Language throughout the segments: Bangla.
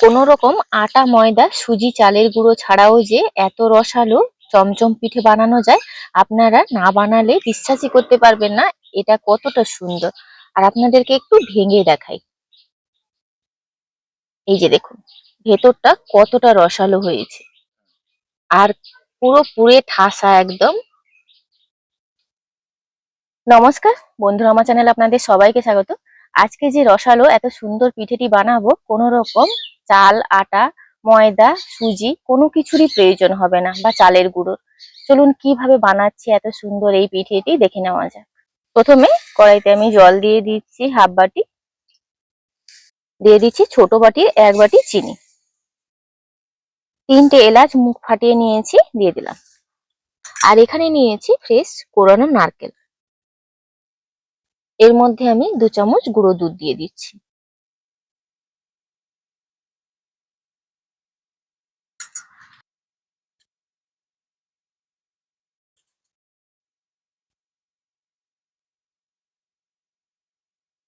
কোনো রকম আটা, ময়দা, সুজি, চালের গুঁড়ো ছাড়াও যে এত রসালো চমচম পিঠে বানানো যায়, আপনারা না বানালে বিশ্বাসই করতে পারবেন না, এটা কতটা সুন্দর। আর আপনাদেরকে একটু ভেঙে দেখাই। এই যে দেখুন, ভেতরটা কতটা রসালো হয়েছে। আর পুরো পুরে ঠাসা একদম। নমস্কার, বন্ধুরা, আমার চ্যানেল আপনাদের সবাইকে স্বাগত। আজকে যে রসালো, এত সুন্দর পিঠেটি বানাবো কোনো রকম চাল, আটা, ময়দা, সুজি, কোনো কিছুরই প্রয়োজন হবে না বা চালের গুঁড়ো। চলুন কীভাবে বানাচ্ছি এত সুন্দর এই পিঠেটি দেখে নেওয়া যাক। প্রথমে কড়াইতে আমি জল দিয়ে দিচ্ছি হাফ বাটি। দিয়ে দিচ্ছি ছোট বাটির এক বাটি চিনি। তিনটে এলাচ মুখ ফাটিয়ে নিয়েছি, দিয়ে দিলাম। আর এখানে নিয়েছি ফ্রেশ কোরানো নারকেল। এর মধ্যে আমি দু চামচ গুঁড়ো দুধ দিয়ে দিচ্ছি।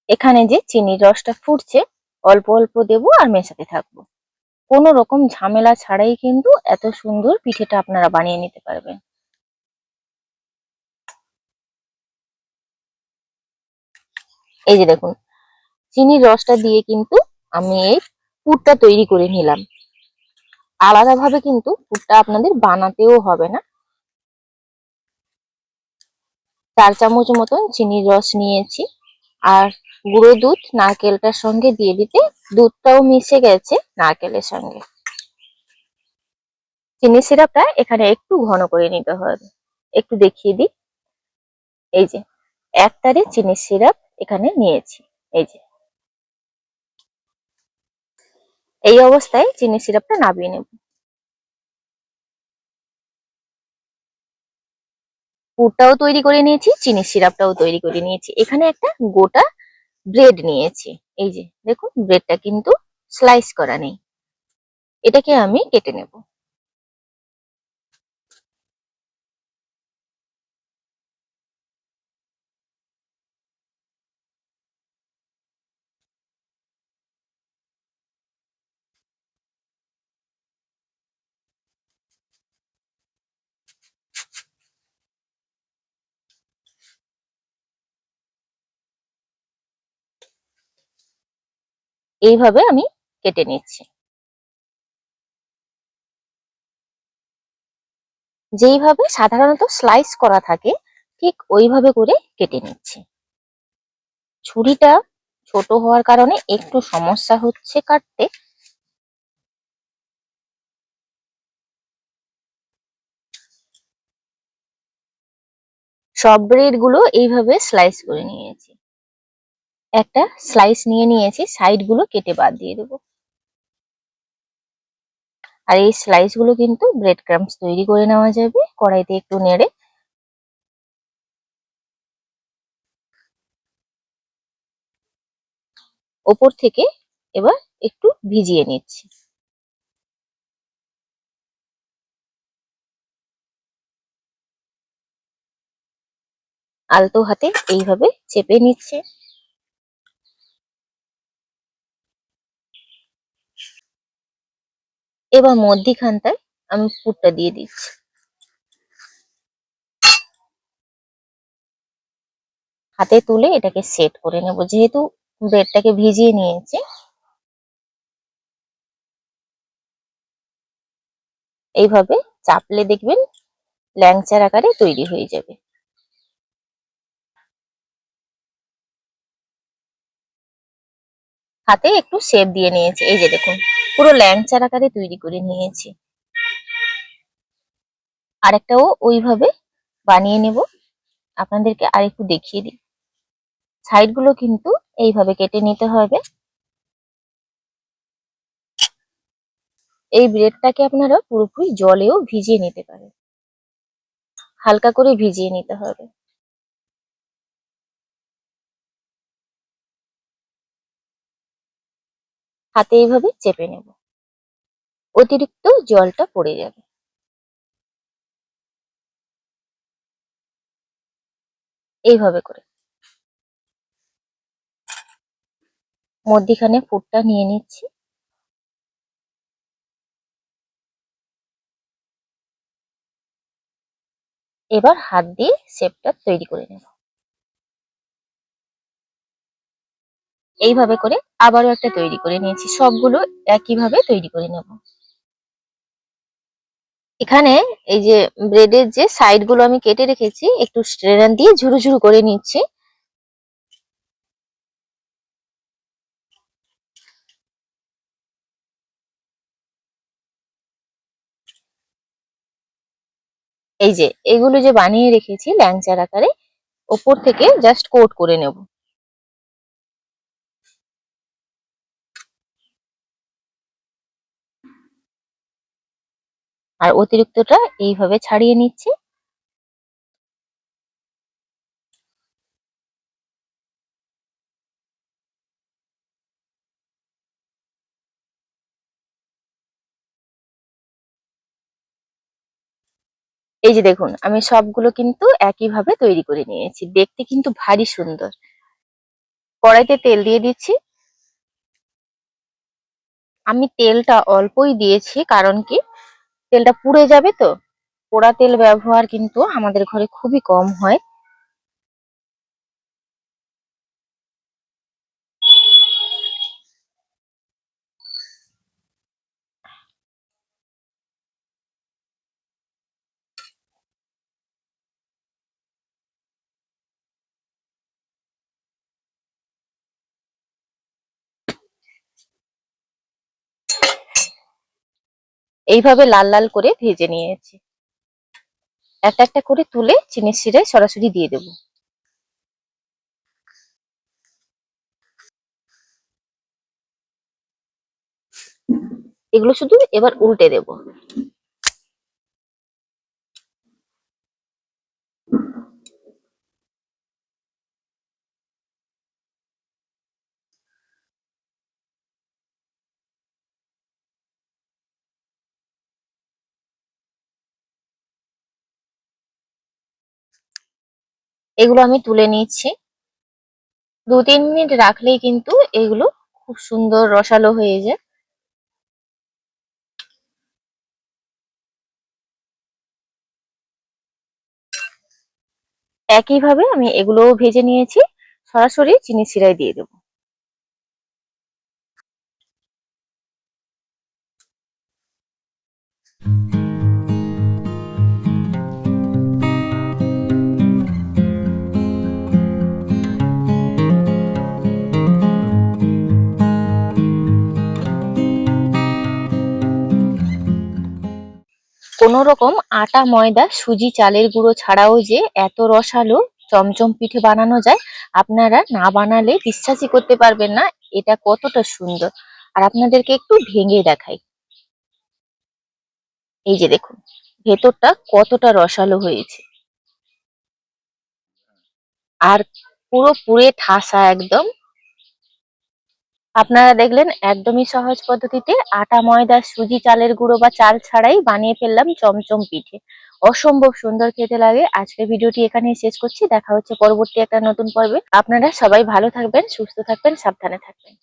এখানে যে চিনির রসটা ফুটছে, অল্প অল্প দেবো আর মেশাতে থাকব। কোনো রকম ঝামেলা ছাড়াই কিন্তু এত সুন্দর পিঠেটা আপনারা বানিয়ে নিতে পারবেন। এই যে দেখুন, চিনির রসটা দিয়ে কিন্তু আমি এই পুরটা তৈরি করে নিলাম। আলাদাভাবে কিন্তু পুরটা আপনাদের বানাতেও হবে না। চার চামচ মতন চিনির রস নিয়েছি। আর গুঁড়ো দুধ নারকেলটার সঙ্গে দিয়ে দিতে দুধটাও মিশে গেছে নারকেলের সঙ্গে। চিনি সিরাপটা এখানে একটু ঘন করে নিতে হবে। একটু দেখিয়ে দিই। এই যে, এক তারে চিনি সিরাপ এখানে নিয়েছি। এই যে। এই অবস্থায় চিনি সিরাপটা নামিয়ে নেব। পুরটাও তৈরি করে নিয়েছি, চিনি সিরাপটাও তৈরি করে নিয়েছি। এখানে একটা গোটা ব্রেড নিয়েছি। এই যে দেখুন ব্রেডটা কিন্তু স্লাইস করা নেই। এটাকে আমি কেটে নেব। এইভাবে আমি কেটে নিচ্ছি। যেইভাবে সাধারণত স্লাইস করা থাকে, ঠিক ওইভাবে করে কেটে নিচ্ছি। ছুরিটা ছোট হওয়ার কারণে একটু সমস্যা হচ্ছে কাটতে। সব ব্রেডগুলো এইভাবে স্লাইস করে নিয়েছি। একটা স্লাইস নিয়ে নিয়েছি সাইডগুলো কেটে বাদ দিয়ে দেবো। আর এই স্লাইসগুলো কিন্তু ব্রেড ক্রামস তৈরি করে নেওয়া যাবে, কড়াইতে একটু নেড়ে। ওপর থেকে এবার একটু ভিজিয়ে নিচ্ছি। আলতো হাতে এইভাবে চেপে নিচ্ছে। এবার মধ্যিখানটায় আমি পুরটা দিয়ে দিচ্ছি। হাতে তুলে এটাকে সেট করে নেব। যেহেতু ব্রেডটাকে ভিজিয়ে নিয়েছি, এইভাবে চাপলে দেখবেন ল্যাংচার আকারে তৈরি হয়ে যাবে। হাতে একটু শেপ দিয়ে নিয়েছি। এই যে দেখুন, পুরো ল্যাংচার আকারে তৈরি করে নিয়েছি। আরেকটাও ওইভাবে বানিয়ে নেব। আপনাদেরকে আরেকটু দেখিয়ে দিই। সাইডগুলো কিন্তু এইভাবে কেটে নিতে হবে। এই ব্রেডটাকে আপনারা পুরোপুরি জলেও ভিজিয়ে নিতে পারেন। হালকা করে ভিজিয়ে নিতে হবে। হাতে এইভাবে চেপে নেব। অতিরিক্ত জলটা পড়ে যাবে। এইভাবে করে। মধ্যিখানে ফুটটা নিয়ে নিচ্ছি। এবার হাত দিয়ে শেপটা তৈরি করে নেব। এইভাবে করে আবারও একটা তৈরি করে নিয়েছি। সবগুলো একইভাবে তৈরি করে নেব। এখানে এই যে ব্রেডের যে সাইডগুলো আমি কেটে রেখেছি, একটু স্ট্রেনার দিয়ে ঝুরু ঝুরু করে নিচ্ছি। এই যে এগুলো যে বানিয়ে রেখেছি ল্যাংচার আকারে, ওপর থেকে জাস্ট কোট করে নেব। আর অতিরিক্তটা এইভাবে ছাড়িয়ে নিচ্ছি। এই যে দেখুন, আমি সবগুলো কিন্তু একইভাবে তৈরি করে নিয়েছি। দেখতে কিন্তু ভারী সুন্দর। কড়াইতে তেল দিয়ে দিচ্ছি। আমি তেলটা অল্পই দিয়েছি, কারণ কি তেলটা পুড়ে যাবে তো? পোড়া তেল ব্যবহার কিন্তু আমাদের ঘরে খুবই কম হয়। এইভাবে লাল লাল করে ভেজে নিয়েছি। একটা একটা করে তুলে চিনির শিরায় সরাসরি দিয়ে দেব। এগুলো শুধু এবার উল্টে দেব। এগুলো আমি তুলে নিচ্ছি। দু তিন মিনিট রাখলেই কিন্তু এগুলো খুব সুন্দর রসালো হয়ে যায়। একইভাবে আমি এগুলোও ভেজে নিয়েছি। সরাসরি চিনি সিরাই দিয়ে দেবো। কোনো রকম আটা, ময়দা, সুজি, চালের গুঁড়ো ছাড়াও যে এত রসালো চমচম পিঠে বানানো যায়, আপনারা না বানালে বিশ্বাসই করতে পারবেন না, এটা কতটা সুন্দর। আর আপনাদেরকে একটু ভেঙে দেখাই। এই যে দেখুন, ভেতরটা কতটা রসালো হয়েছে। আর পুরো পুরে ঠাসা একদম। আপনারা দেখলেন একদমই সহজ পদ্ধতিতে আটা, ময়দা, সুজি, চালের গুঁড়ো বা চাল ছাড়াই বানিয়ে ফেললাম চমচম পিঠে। অসম্ভব সুন্দর খেতে লাগে। আজকে ভিডিওটি এখানেই শেষ করছি। দেখা হচ্ছে পরবর্তী একটা নতুন পর্বে। আপনারা সবাই ভালো থাকবেন, সুস্থ থাকবেন, সাবধানে থাকবেন।